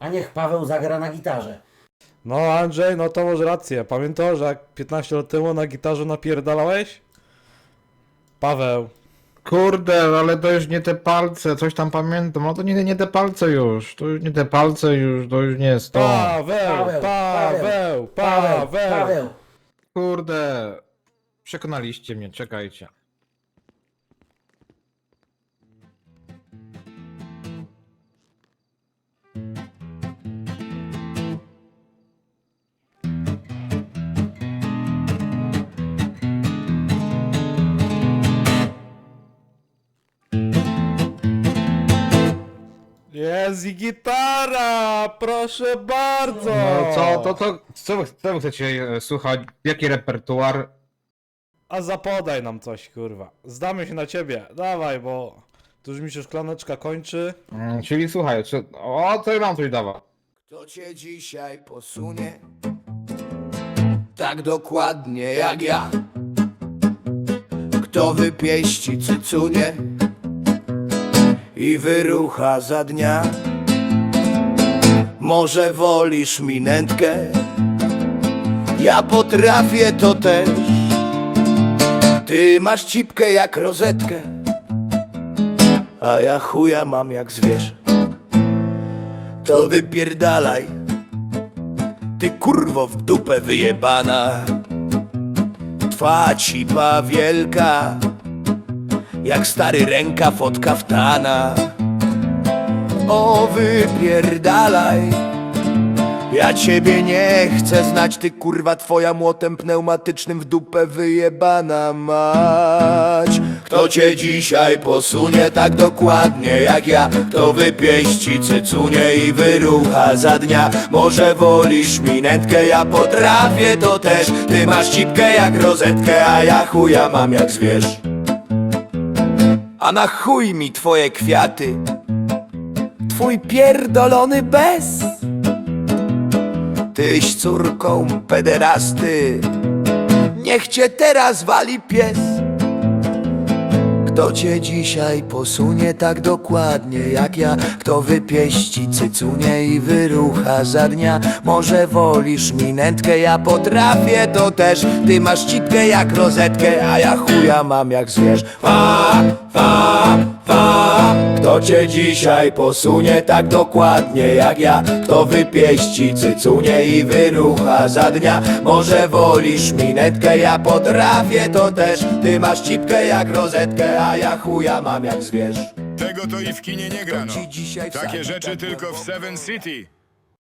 a niech Paweł zagra na gitarze. No Andrzej, no to masz rację. Pamiętasz, że jak 15 lat temu na gitarze napierdalałeś? Paweł. Kurde, ale to już nie te palce, coś tam pamiętam, no to nie, nie te palce już, to już nie te palce już, to już nie jest to. Paweł, Paweł, Paweł, Paweł, Paweł. Paweł. Kurde, przekonaliście mnie, czekajcie. Jest i gitara, proszę bardzo. No co, to, to, co wy, co wy chcecie e, słuchać, jaki repertuar? A zapodaj nam coś, kurwa. Zdamy się na ciebie. Dawaj, bo tu już mi się szklaneczka kończy. Mm, czyli słuchaj, czy, o, to ja mam coś dawać. Kto cię dzisiaj posunie? Tak dokładnie jak ja. Kto wypieści cycunie i wyrucha za dnia? Może wolisz minętkę? Ja potrafię to też. Ty masz cipkę jak rozetkę, a ja chuja mam jak zwierz to wypierdalaj Ty kurwo w dupę wyjebana Twa cipa wielka Jak stary rękaw od kaftana. O wypierdalaj. Ja ciebie nie chcę znać, ty kurwa twoja młotem pneumatycznym w dupę wyjebana mać. Kto cię dzisiaj posunie tak dokładnie jak ja Kto wypieści cycunie i wyrucha za dnia. Może wolisz minetkę, ja potrafię to też. Ty masz cipkę jak rozetkę, a ja chuja mam jak zwierz A na chuj mi twoje kwiaty? Twój pierdolony bez? Tyś córką pederasty. Niech cię teraz wali pies Kto cię dzisiaj posunie tak dokładnie jak ja. Kto wypieści cycunie i wyrucha za dnia. Może wolisz minętkę, ja potrafię to też. Ty masz cipkę jak rozetkę, a ja chuja mam jak zwierz. Fa, fa, fa. Kto cię dzisiaj posunie tak dokładnie jak ja. Kto wypieści cycunie i wyrucha za dnia. Może wolisz minetkę, ja potrafię to też. Ty masz cipkę jak rozetkę, a ja chuja mam jak zwierz Tego to i w kinie nie grano. Ci dzisiaj Takie rzeczy tak tylko w głęboko. Seven City.